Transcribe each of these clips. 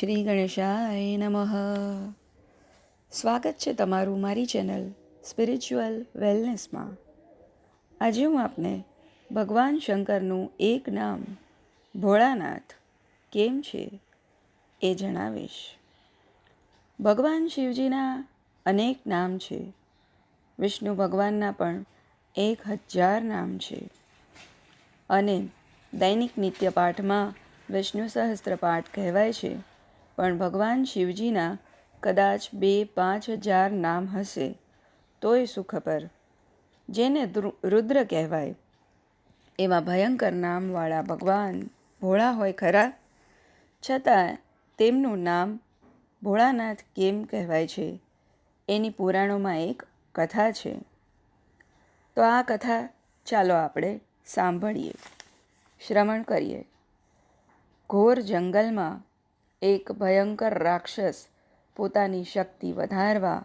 શ્રી ગણેશાય નમઃ. સ્વાગત છે તમારું મારી ચેનલ સ્પિરિચ્યુઅલ વેલનેસમાં. આજે હું આપને ભગવાન શંકરનું એક નામ, ભોળાનાથ, કેમ છે એ જણાવીશ. ભગવાન શિવજીના અનેક નામ છે. વિષ્ણુ ભગવાનના પણ એક હજાર નામ છે. અને દૈનિક નિત્યપાઠમાં વિષ્ણુ સહસ્ત્ર પાઠ કહેવાય છે. પણ ભગવાન શિવજીના કદાચ બે પાંચ હજાર નામ હશે, તોય સુખબર જેને રુદ્ર કહેવાય. એવા ભયંકર નામવાળા ભગવાન ભોળા હોય ખરા? છતાં તેમનું નામ ભોળાનાથ કેમ કહેવાય છે? એની પુરાણોમાં એક કથા છે. તો આ કથા ચાલો આપણે સાંભળીએ. શ્રવણ કરીએ. ઘોર જંગલમાં એક ભયંકર રાક્ષસ પોતાની શક્તિ વધારવા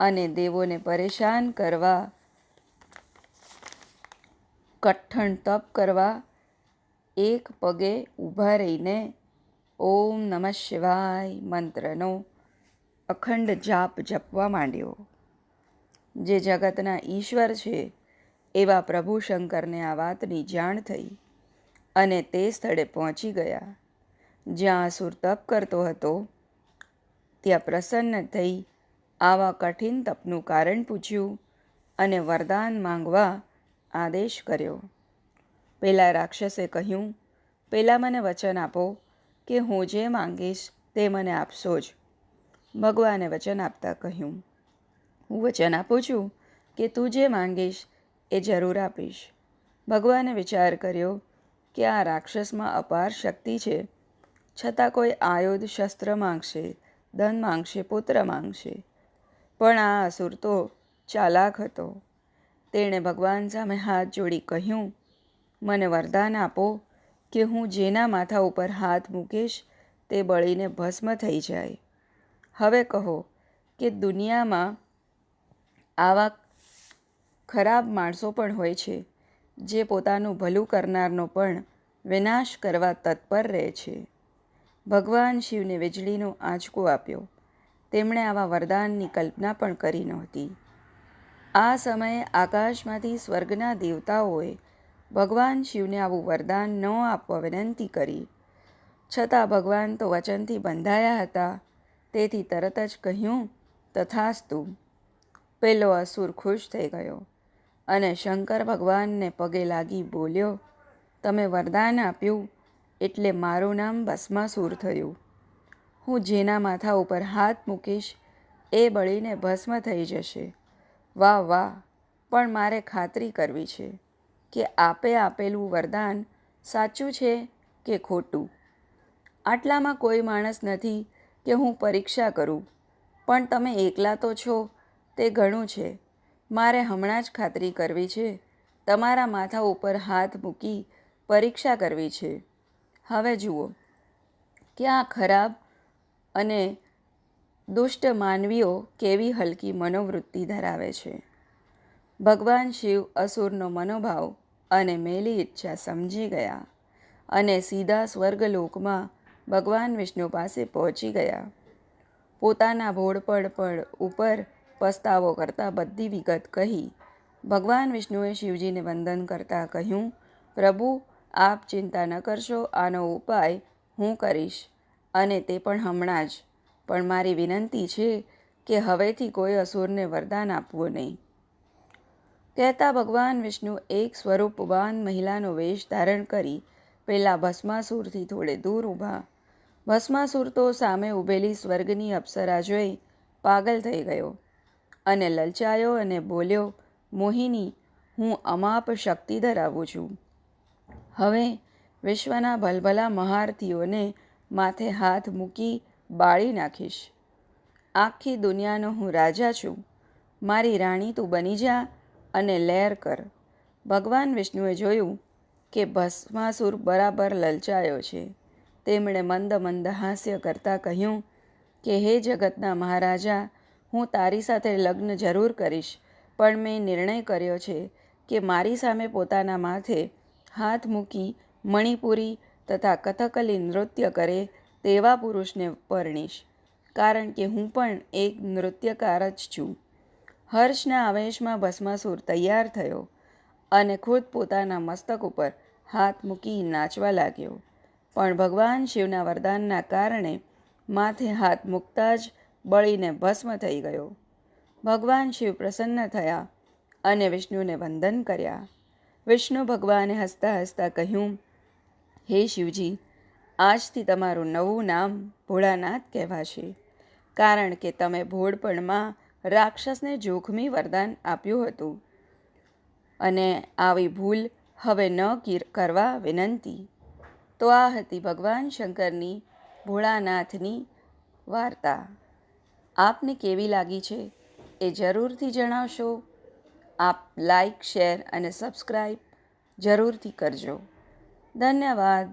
અને દેવોને પરેશાન કરવા, કઠણ તપ કરવા, એક પગે ઊભા રહીને ઓમ નમઃ શિવાય મંત્રનો અખંડ જાપ જપવા માંડ્યો. જે જગતના ઈશ્વર છે એવા પ્રભુ શંકરને આ વાતની જાણ થઈ અને તે સ્થળે પહોંચી ગયા. જ્યાં અસુર તપ કરતો હતો. ત્યાં પ્રસન્ન થઈ આવા કઠિન તપનું કારણ પૂછ્યું અને વરદાન માંગવા આદેશ કર્યો. પેલા રાક્ષસે કહ્યું પહેલાં મને વચન આપો કે હું જે માંગીશ તે મને આપશો જ. ભગવાને વચન આપતા કહ્યું, હું વચન આપું છું કે તું જે માંગીશ એ જરૂર આપીશ. ભગવાને વિચાર કર્યો કે આ રાક્ષસમાં અપાર શક્તિ છે છતાં કોઈ આયુધ શસ્ત્ર માંગશે, ધન માંગશે, પુત્ર માંગશે. પણ આ અસુર તો ચાલાક હતો. તેણે ભગવાન સામે હાથ જોડી કહ્યું, મને વરદાન આપો કે હું જેના માથા ઉપર હાથ મૂકીશ, તે બળીને ભસ્મ થઈ જાય. હવે કહો કે દુનિયામાં આવા ખરાબ માણસો પણ હોય છે, જે પોતાનું ભલું કરનારનો પણ વિનાશ કરવા તત્પર રહે છે. ભગવાન શિવને વીજળીનો આંચકો આપ્યો. તેમણે આવા વરદાનની કલ્પના પણ કરી નહોતી. આ સમયે આકાશમાંથી સ્વર્ગના દેવતાઓએ ભગવાન શિવને આવું વરદાન ન આપવા વિનંતી કરી. છતાં ભગવાન તો વચનથી બંધાયા હતા. તેથી તરત જ કહ્યું, તથાસ્તુ. પેલો અસુર ખુશ થઈ ગયો અને શંકર ભગવાનને પગે લાગી બોલ્યો, તમે વરદાન આપ્યું એટલે મારું નામ ભસ્માસુર થયું. હું જેના માથા ઉપર હાથ મૂકીશ, એ બળીને ભસ્મ થઈ જશે. વાહ વાહ, પણ મારે ખાતરી કરવી છે કે આપે આપેલું વરદાન સાચું છે કે ખોટું? આટલામાં કોઈ માણસ નથી કે હું પરીક્ષા કરું, પણ તમે એકલા તો છો, તે ઘણું છે. મારે હમણાં જ ખાતરી કરવી છે. તમારા માથા ઉપર હાથ મૂકી પરીક્ષા કરવી છે. હવે જુઓ કે આ ખરાબ અને દુષ્ટ માનવીઓ કેવી હલકી મનોવૃત્તિ ધરાવે છે. ભગવાન શિવ અસુરનો મનોભાવ અને મેલી ઈચ્છા સમજી ગયા અને સીધા સ્વર્ગલોકમાં ભગવાન વિષ્ણુ પાસે પહોંચી ગયા. પોતાના ભોળપડ પણ ઉપર પસ્તાવો કરતાં બધી વિગત કહી ભગવાન વિષ્ણુએ શિવજીને વંદન કરતાં કહ્યું, પ્રભુ આપ ચિંતા ન કરશો, આનો ઉપાય હું કરીશ. અને તે પણ હમણાં જ. પણ મારી વિનંતી છે કે હવેથી કોઈ અસુરને વરદાન આપવું નહીં. કહેતા ભગવાન વિષ્ણુ એક સ્વરૂપવાન મહિલાનો વેશ ધારણ કરી પેલા ભસ્માસુરથી થોડે દૂર ઊભા. ભસ્માસુર તો સામે ઊભેલી સ્વર્ગની અપ્સરા જોઈ પાગલ થઈ ગયો અને લલચાયો અને બોલ્યો, મોહિની, હું અમાપ શક્તિ ધરાવું છું. હવે વિશ્વના ભલભલા મહારથીઓને માથે હાથ મૂકી બાળી નાખીશ. આખી દુનિયાનો હું રાજા છું. મારી રાણી તું બની જા અને લહેર કર. ભગવાન વિષ્ણુએ જોયું કે ભસ્માસુર બરાબર લલચાયો છે. તેમણે મંદ મંદ હાસ્ય કરતાં કહ્યું કે, હે જગતના મહારાજા, હું તારી સાથે લગ્ન જરૂર કરીશ, પણ મેં નિર્ણય કર્યો છે કે મારી સામે પોતાના માથે હાથ મૂકી મણિપુરી તથા કથકલી નૃત્ય કરે તેવા પુરુષને પરણીશ. કારણ કે હું પણ એક નૃત્યકાર જ છું. હર્ષના આવેશમાં ભસ્માસુર તૈયાર થયો અને ખુદ પોતાના મસ્તક ઉપર હાથ મૂકી નાચવા લાગ્યો. પણ ભગવાન શિવના વરદાનના કારણે માથે હાથ મૂકતા જ બળીને ભસ્મ થઈ ગયો. ભગવાન શિવ પ્રસન્ન થયા અને વિષ્ણુને વંદન કર્યા. વિષ્ણુ ભગવાને હસતા હસતા કહ્યું, હે શિવજી, આજથી તમારું નવું નામ ભોળાનાથ કહેવાશે. કારણ કે તમે ભોળપણમાં રાક્ષસને જોખમી વરદાન આપ્યું હતું. અને આવી ભૂલ હવે ન કરવા વિનંતી. તો આ હતી ભગવાન શંકરની ભોળાનાથની વાર્તા. આપને કેવી લાગી છે એ જરૂરથી જણાવશો? આપ લાઈક શેર અને સબસ્ક્રાઈબ જરૂરથી કરજો. ધન્યવાદ.